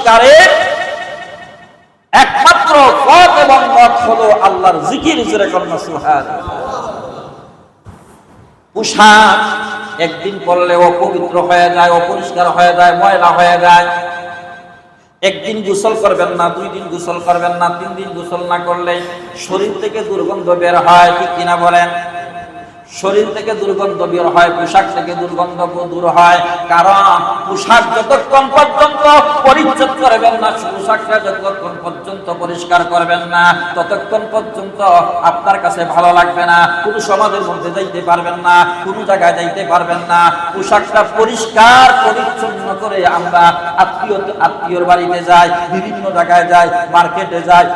পরিষ্কারের একমাত্র পথ এবং পথ হলো আল্লাহর জিকির জুড়ে কন্যা সুহার পোশাক একদিন পরলে অপবিত্র হয়ে যায়, অপরিষ্কার হয়ে যায়, ময়লা হয়ে যায়। একদিন গোসল করবেন না, দুই দিন গোসল করবেন না, তিন দিন গোসল না করলে শরীর থেকে দুর্গন্ধ বের হয়, ঠিক কিনা বলেন? শরীর থেকে দুর্গন্ধ বের হয়, পোশাক থেকে দুর্গন্ধ দূর হয়। কারণ পোশাক যতক্ষণ পর্যন্ত পরিচ্ছদ করবেন না, পোশাকটা যতক্ষণ পর্যন্ত পরিষ্কার করবেন না, ততক্ষণ পর্যন্ত আপনার কাছে ভালো লাগবে না। কোন সমাজের মধ্যে যাইতে পারবেন না, কোন জায়গায় যাইতে পারবেন না। পোশাকটা পরিষ্কার, পরিচ্ছন্ন করে আমরা আত্মীয় আত্মীয়র বাড়িতে যাই, বিভিন্ন জায়গায় যাই, মার্কেটে যাই,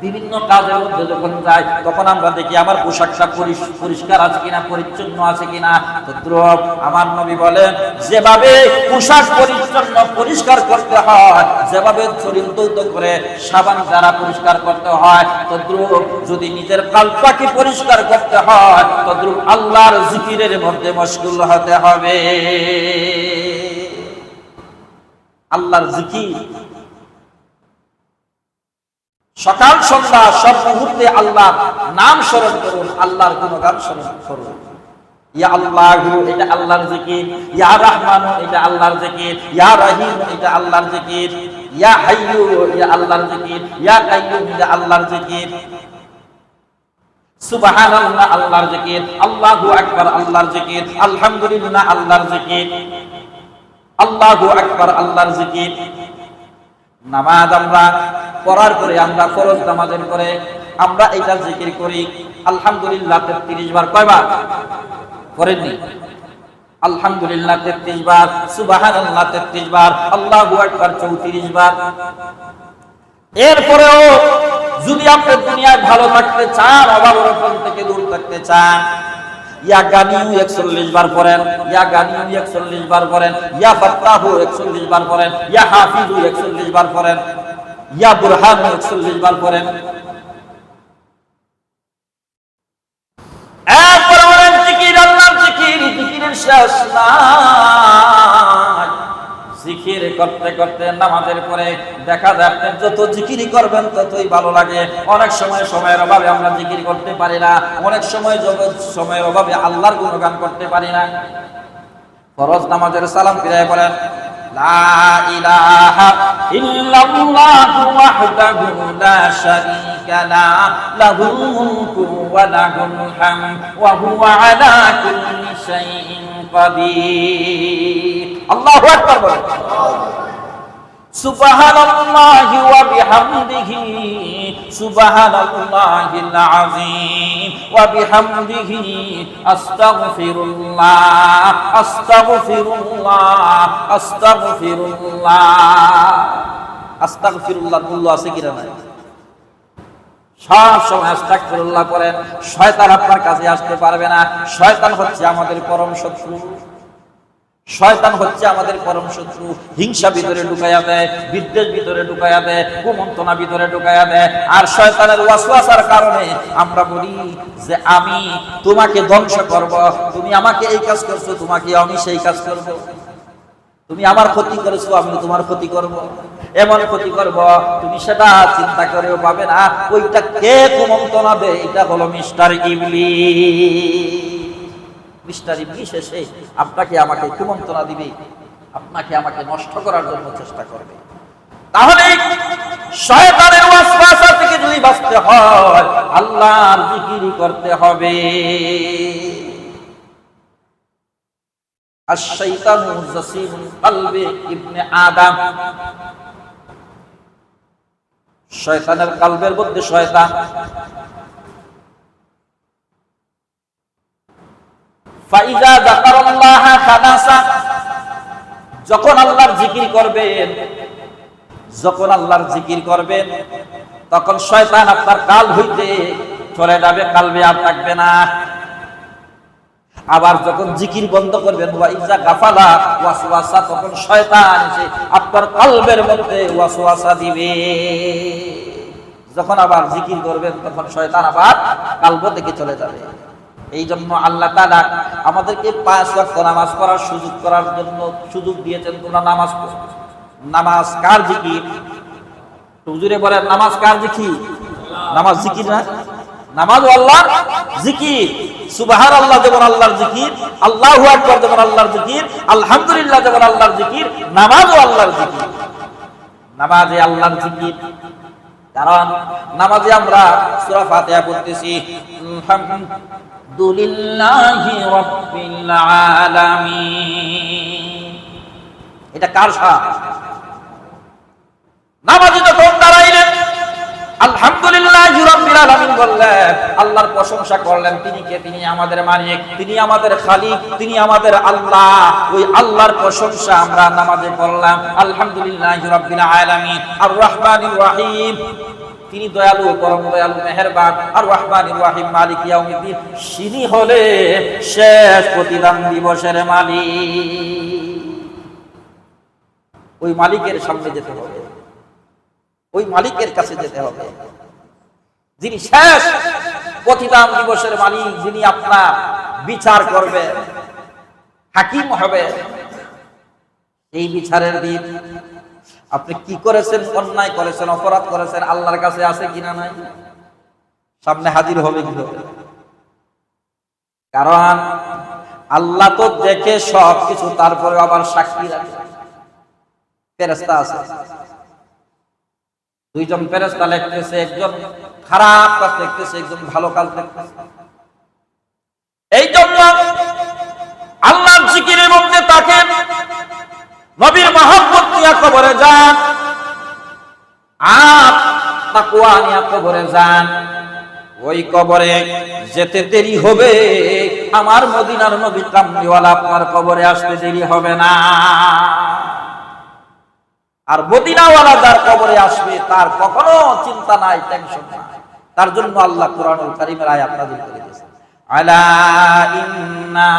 বিভিন্ন কাজের মধ্যে যখন যাই, তখন আমরা দেখি আমার পোশাকটা পরিষ- পরিষ্কার আছে কিনা, পরিচ্ছন্ন আছে কিনা। তদ্রুপ আমার নবী বলেন, যেভাবে পোশাক পরিচ্ছন্ন পরিষ্কার করতে হয়, যেভাবে শরীর দৌত করে সাবান দ্বারা পরিষ্কার করতে হয় তদ্রুপ যদি নিজের কালপাকে পরিষ্কার করতে হয় তদ্রুপ আল্লাহর জিকিরের মধ্যে মশগুল হতে হবে। আল্লাহর জিকির। সকাল, সন্ধ্যা, সব মুহূর্তে আল্লাহ নাম স্মরণ করুন, আল্লাহর কোন গান স্মরণ করুন। আল্লাহর জিকির। ইয়া আল্লাহর আল্লাহর আল্লাহর আল্লাহর আল্লাহর আল্লাহর জিকির। আলহামদুলিল্লাহ, আল্লাহর জিকির। আল্লাহু আকবার, আল্লাহর জিকির। নামাজ আমরা পড়ার পরে, আমরা ফরজ নামাজের পরে আমরা এটা জিকির করি। আলহামদুলিল্লাহ তেত্রিশ বার। কয়বার? করেননি? আলহামদুলিল্লাহ তেত্রিশ বার সুবাহান আল্লাহ তেত্রিশ বার, আল্লাহু আকবার চৌত্রিশ বার। এরপরেও যদি আপনি দুনিয়ায় ভালো থাকতে চান, অভাব থেকে দূর থাকতে চান ইয়া গানিউ একচল্লিশ বার পড়েন, ইয়া গানিউ একচল্লিশ বার পড়েন, ইয়া ফাত্তাহু একচল্লিশ বার পড়েন, ইয়া হাফিজু একচল্লিশ বার পড়েন, ইয়া বুরহান একচল্লিশ বার পড়েন। জিকির আল্লাহর জিকির, জিকিরের শেষ নাই। জিকির করতে করতে নামাজের পরে দেখা যায় আপনি যত জিকিরি করবেন ততই ভালো লাগে। অনেক সময় সময়ের অভাবে আমরা জিকির করতে পারি না। অনেক সময় জগৎ সময়ের অভাবে আল্লাহর গুণগান করতে পারি না। ফরজ নামাজের সালাম ফিরায় বলেন, লা ইলাহা ইল্লাল্লাহু ওয়াহদাহু লা শারীকা কাদির। বলেন। সুবহানাল্লাহি ওয়া বিহামদিহি, সুবহানাল্লাহিল আযীম, ওয়া বিহামদিহি আস্তাগফিরুল্লাহ আস্তাগফিরুল্লাহ আস্তাগফিরুল্লাহ। আস্তাগফিরুল্লাহ আছে সব সময় আস্তাগফিরুল্লাহ করেন, শয়তান আপনার কাছে আসতে পারবে না। শয়তান হচ্ছে আমাদের পরম শত্রু। শয়তান হচ্ছে আমাদের পরম শত্রু। হিংসা ভিতরে ঢুকাইয়া দেয়, বিদ্বেষ ভিতরে ঢুকাইয়া দেয়, কুমন্ত্রণা ভিতরে ঢুকাইয়া দেয়। আর শয়তানের ওয়াসওয়াসার কারণে আমরা বলি যে আমি তোমাকে ধ্বংস করব, তুমি আমাকে এই কাজ করছ, তোমাকে আমি সেই কাজ করব। তুমি আমার ক্ষতি করেছ আমি তোমার ক্ষতি করব। এমন ক্ষতি করব, তুমি সেটা চিন্তা করেও পাবে না। ওইটা কে কুমন্ত্রণা দেয়? এটা হলো মিস্টার ইবলি মিস্টার ইবলিশ আপনাকে আমাকে কুমন্ত্রণা দিবে, আপনাকে আমাকে নষ্ট করার জন্য চেষ্টা করবে। তাহলে শয়তানের ওয়াসওয়াসা থেকে যদি বাঁচতে হয়, আল্লাহর জিকির করতে হবে। আশ-শাইতানু জাসিমুল কলবে ইবনে আদম। শয়তানের কলবের মধ্যে শয়তান যখন আল্লাহর জিকির করবেন, যখন আল্লাহর জিকির করবেন, তখন শয়তান আপনার কাল হইতে চলে যাবে, কালবে আর থাকবে না। আবার যখন জিকির বন্ধ করবেন গাফালা তখন শয়তান এসে আপনার কলবের মধ্যে দিবে। যখন আবার জিকির করবেন, তখন শয়তান আবার কালব থেকে চলে যাবে। এই জন্য আল্লাহ তালা আমাদেরকে পাঁচ ওয়াক্ত নামাজ পড়ার সুযোগ করার জন্য সুযোগ দিয়েছেন। তোমরা নামাজ নামাজ কার জিকির? হুজুরে বলেন, নামাজ কার জিকি নামাজ জিকির না? নামাজ আল্লাহর জিকির। সুবাহার আল্লাহ যেমন আল্লাহর জিকির, আল্লাহ আকবার যেমন আল্লাহর জিকির, আলহামদুলিল্লাহ যেমন আল্লাহর জিকির নামাজ নামাজও আল্লাহর জিকির। নামাজে আল্লাহর জিকির। কারণ নামাজে আমরা সূরা ফাতিহা পড়তেছি। এটা কার নামাজি দাঁড়াইলেন, আলহামদুলিল্লাহ রাব্বিল আলামিন বললেন, আল্লাহর প্রশংসা করলেন, তিনি কে? তিনি আমাদের মালিক, তিনি আমাদের খালিক, তিনি আমাদের আল্লাহ। ওই আল্লাহর প্রশংসা আমরা নামাজে করলাম আলহামদুলিল্লাহ রাব্বিল আলামিন। আর রহমানির রহিম। তিনি দয়ালু, পরম দয়ালু, মেহেরবান আর রহমানির রহিম মালিক ইয়াউমিদ্দিন। তিনি হলে শেষ প্রতিদান দিবসের মালিক। ওই মালিকের সামনে যেতে হবে। ওই মালিকের কাছে যেতে হবে। যিনি শেষ প্রতিদান দিবসের মালিক, যিনি আপনার বিচার করবে হাকিম হবে। এই বিচারের দিন আপনি কি করেছেন? অন্যায় করেছেন, অপরাধ করেছেন, আল্লাহর কাছে আছে কিনা নাই? সামনে হাজির হবে কি কারণ আল্লাহ তো দেখে সব কিছু তারপরে আবার সাক্ষী ফেরেস্তা আছে। দুইজন ফেরেস্তা লিখতেছে, একজন খারাপ কাজ লিখতেছে, একজন ভালো কাজ লিখতেছে। এই জন্য আল্লাহ জিকিরের মধ্যে তাকে নবীর মহব্বত নিয়ে কবরে যান। আর তাকুয়া নিয়ে কবরে যান। ওই কবরে যেতে দেরি হবে। আমার মদিনার নবী কামলিওয়ালা আপনার কবরে আসতে দেরি হবে না। আর মদিনাওয়ালা যার কবরে আসবে, তার কখনো চিন্তা নাই টেনশন নাই। তার জন্য আল্লাহ কোরআনুল কারীমের আয়াত নাযিল করে দিয়েছেন। আলা ইন্না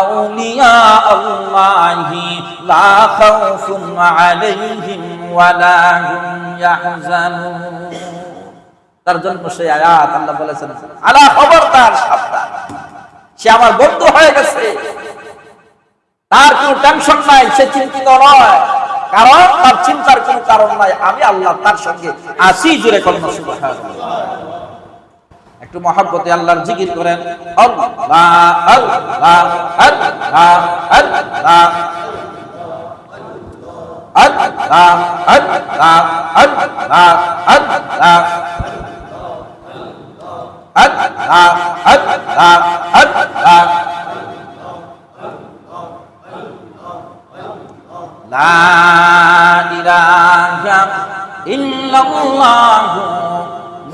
আউলিয়া আল্লাহি লা খাউফুন আলাইহিম ওয়ালা হুম ইয়াহজানুন। তার জন্য সেই আয়াত আল্লাহ বলেছেন, আলা খবরদার, সাবধান। সে আমার বন্ধু হয়ে গেছে। তার কোনো টেনশন নাই, সে চিন্তিত নয়। কারণ তার চিন্তার কোনো কারণ নাই। আমি আল্লাহ তার সঙ্গে আসি জুড়ে কলমা সুবহানাল্লাহ একটু মহাব্বতে আল্লাহর জিকির করেন। আল্লাহ লা ইলাহা ইল্লাল্লাহু।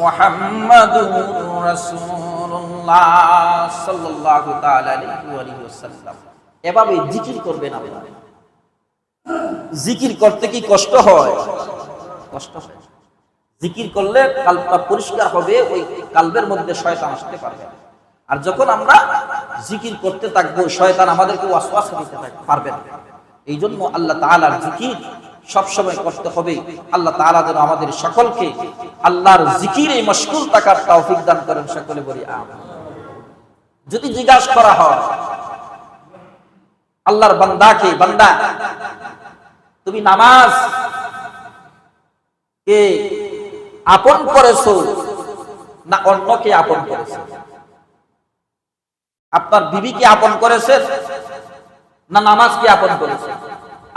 মুহাম্মাদুর রাসূলুল্লাহ সাল্লাল্লাহু তাআলা আলাইহি এভাবে জিকির করবেন আপনি। জিকির করতে কি কষ্ট হয়? কষ্ট হয়। জিকির করলে কালটা পরিষ্কার হবে, ওই কালবের মধ্যে শয়তান আসতে পারবে। আর যখন আমরা জিকির করতে থাকব, শয়তান আমাদেরকে ওয়াসওয়াসা দিতে পারবে না। এই জন্য আল্লাহ তাআলার জিকির সবসময় করতে হবে আল্লাহ তাআলা যেন আমাদের সকলকে আল্লাহর জিকিরে মশগুল থাকার তৌফিক দান করেন সকলে বলি, আমিন। যদি জিজ্ঞাসা করা হয়, আল্লাহর বান্দাকে, বান্দা, তুমি নামাজ কে আপন করেছ না অন্যকে আপন করেছ? আপনার বিবিকে আপন করেছেন না নামাজকে আপন করেছেন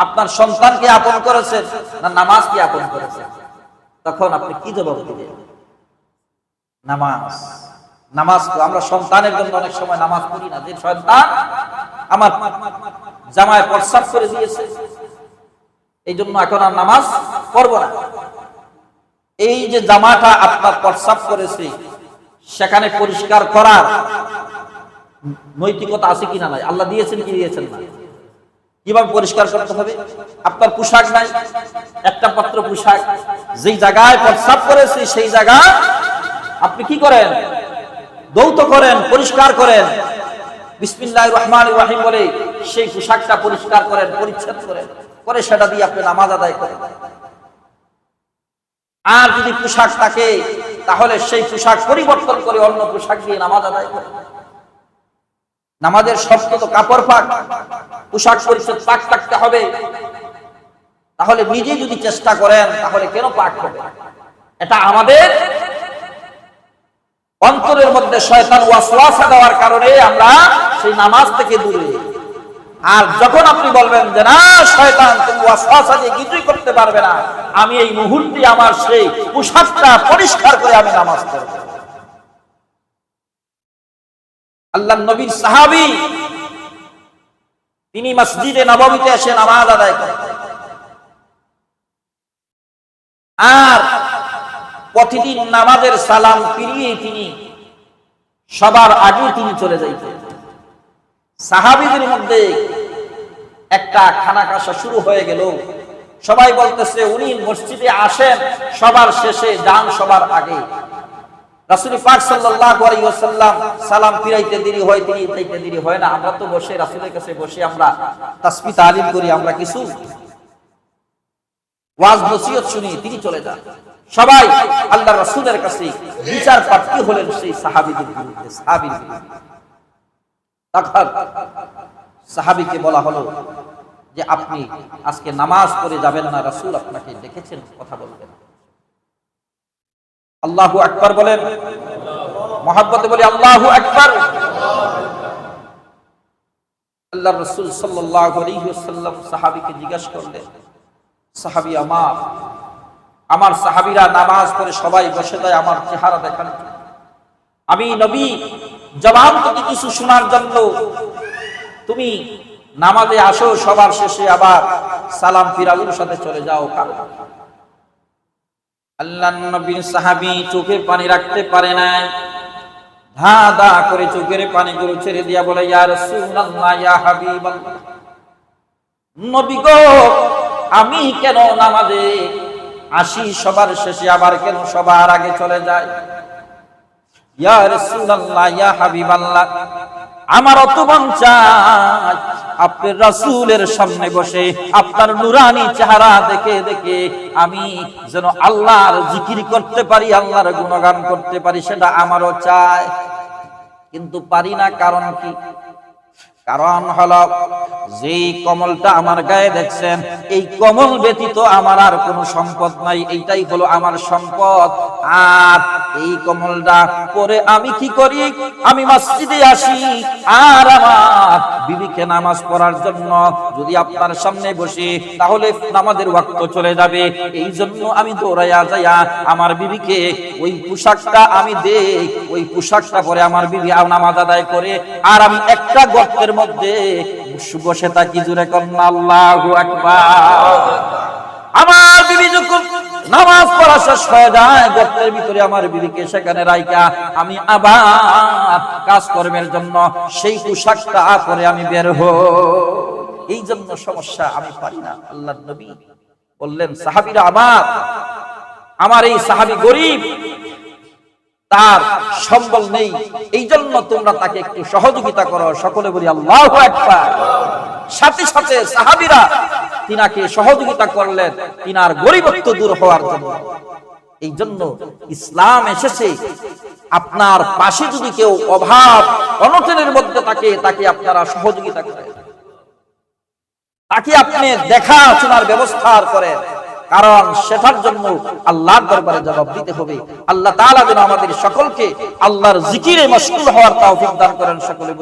আপনার সন্তানকে আপন করেছেন না নামাজকে আপন করেছেন? তখন আপনি কি জবাব দিবেন? নামাজ। নামাজ তো আমরা সন্তানের জন্য অনেক সময় নামাজ পড়ি না। যে সন্তান আমার জামায় প্রস্রাব করে দিয়েছে, এই জন্য এখন আর নামাজ পড়ব না। এই যে জামাটা আপনার প্রস্রাব করেছে, সেখানে পরিষ্কার করার নৈতিকতা আছে কিনা নাই? আল্লাহ দিয়েছেন কি দিয়েছেন না? কীভাবে পরিষ্কার করতে হবে? আপনার পোশাক নাই, একটা পাত্র পোশাক। যেই জায়গায় প্রস্রাব করেছে, সেই জায়গা আপনি কি করেন? দৌত করেন, পরিষ্কার করেন। বিসমিল্লাহ রহমান রাহিম বলে সেই পোশাকটা পরিষ্কার করেন পরিচ্ছন্ন করেন। করে সেটা দিয়ে আপনি নামাজ আদায় করেন। আর যদি পোশাক থাকে, তাহলে সেই পোশাক পরিবর্তন করে অন্য পোশাক দিয়ে নামাজ আদায় করেন। নামাজের শর্ত তো কাপড় পাক। পোশাক পরিচ্ছদ পাক থাকতে হবে। তাহলে নিজে যদি চেষ্টা করেন, তাহলে কেন পাক হবে? এটা আমাদের অন্তরের মধ্যে শয়তান ওয়াসওয়াসা দেওয়ার কারণে আমরা সেই নামাজ থেকে দূরে। আর যখন আপনি বলবেন যে, না, শয়তান, তুমি ওয়াসওয়াসা দিয়ে কিছুই করতে পারবে না। আমি এই মুহূর্তে আমার সেই পোশাকটা পরিষ্কার করে আমি নামাজ পড়ব। আল্লাহ নবীর সাহাবী তিনি মসজিদে নবমীতে এসে নামাজ আদায় করেন। আর প্রতিদিন নামাজের সালাম ফিরিয়ে তিনি সবার আগে তিনি চলে যাইতেন। সাহাবিদের মধ্যে একটা খানা কাশা শুরু হয়ে গেল। সবাই বলতেছে, উনি মসজিদে আসেন, সবার শেষে যান সবার আগে। রাসুল পাক সালাম ফিরাইতে দেরি হয়, তিনি যাইতে দেরি হয় না। আমরা তো বসে কাছে বসে আমরা করি, আমরা কিছু ওয়াজ, নসিহত শুনি, তিনি চলে যান। সবাই আল্লাহ কাছে বিচার প্রার্থী হলেন সেই বিরুদ্ধে তখন বলা হলো যে, আপনি আজকে নামাজ পড়ে যাবেন না, রাসূল আপনাকে দেখেছেন, কথা বলবেন। আল্লাহু আকবার বলেন। মহাব্বতে বলি আল্লাহু আকবার। আল্লাহ রসুল সাল্লাল্লাহু আলাইহি ওয়াসাল্লাম সাহাবীকে জিজ্ঞাসা করলেন, সাহাবী আমার আমার সাহাবীরা নামাজ পড়ে সবাই বসে যায়, আমার চেহারা দেখার জন্য। আমি নবী জবাব থেকে কিছু শোনার জন্য। তুমি নামাজে আসো, সবার শেষে আবার সালাম ফিরালুর সাথে চলে যাও কারণ আল্লাহ নবীর সাহাবী চোখে পানি রাখতে পারে না ধা ধা করে চোখের পানিগুলো ছেড়ে দিয়া বলে, ইয়া রাসূলুল্লাহ, ইয়া হাবিবাল্লাহ, নবী গো, আমি কেন নামাজে আসি? সবার শেষে আবার কেন সবার আগে চলে যায়? ইয়া রাসূলুল্লাহ, ইয়া হাবিবাল্লাহ আমার অত মন আপনি রাসূলের সামনে বসে আপনার নুরানি চেহারা দেখে দেখে আমি যেন আল্লাহর জিকির করতে পারি, আল্লাহর গুণগান করতে পারি, সেটা আমারও চায় কিন্তু পারি না, কারণ কি? কারণ হলো, যেই কমলটা আমার গায়ে দেখছেন, এই কমল ব্যতীত আমার আর কোনো সম্পদ নাই, এইটাই হলো আমার সম্পদ। আর এই কমলটা পরে আমি কি করি? আমি মসজিদে আসি, আর আমার বিবিকে নামাজ পড়ার জন্য যদি আপনার সামনে বসি, তাহলে নামাজের ওয়াক্ত চলে যাবে। এই জন্য আমি দৌড়াইয়া যাইয়া আমার বিবিকে ওই পোশাকটা আমি দেই, ওই পোশাকটা পরে আমার বিবি নামাজ আদায় করে, আর আমি একটা গর্তের মধ্যে বসে থাকি জুড়ে কন্যা? আল্লাহু আমার বিবি যখন নামাজ পড়া শেষ হয়ে যায়, গর্তের ভিতরে আমার বিবিকে সেখানে রাইকা আমি আবার কাজকর্মের জন্য সেই পোশাকটা পরে আমি বের হই। এই জন্য সমস্যা আমি পারি না। আল্লাহ নবী বললেন, সাহাবিরা আমার আমার এই সাহাবি গরিব তার সম্বল নেই। এই জন্য তোমরা তাকে একটু সহযোগিতা করো। সকলে বলি, আল্লাহ একবার সাথে সাথে সাহাবিরা তিনাকে সহযোগিতা করলেন। তিনার গরিবত্ব দূর হওয়ার জন্য। এই জন্য ইসলাম এসেছে। আপনার পাশে যদি কেউ অভাব, অনটনের মধ্যে থাকে, তাকে আপনারা সহযোগিতা করেন। তাকে আপনি দেখা শোনার ব্যবস্থা করেন। কারণ সেটার জন্য আল্লাহর দরবারে জবাব দিতে হবে। আল্লাহ তাআলা যেন আমাদের সকলকে আল্লাহর জিকিরে মশগুল হওয়ার তৌফিক দান করেন সকলে।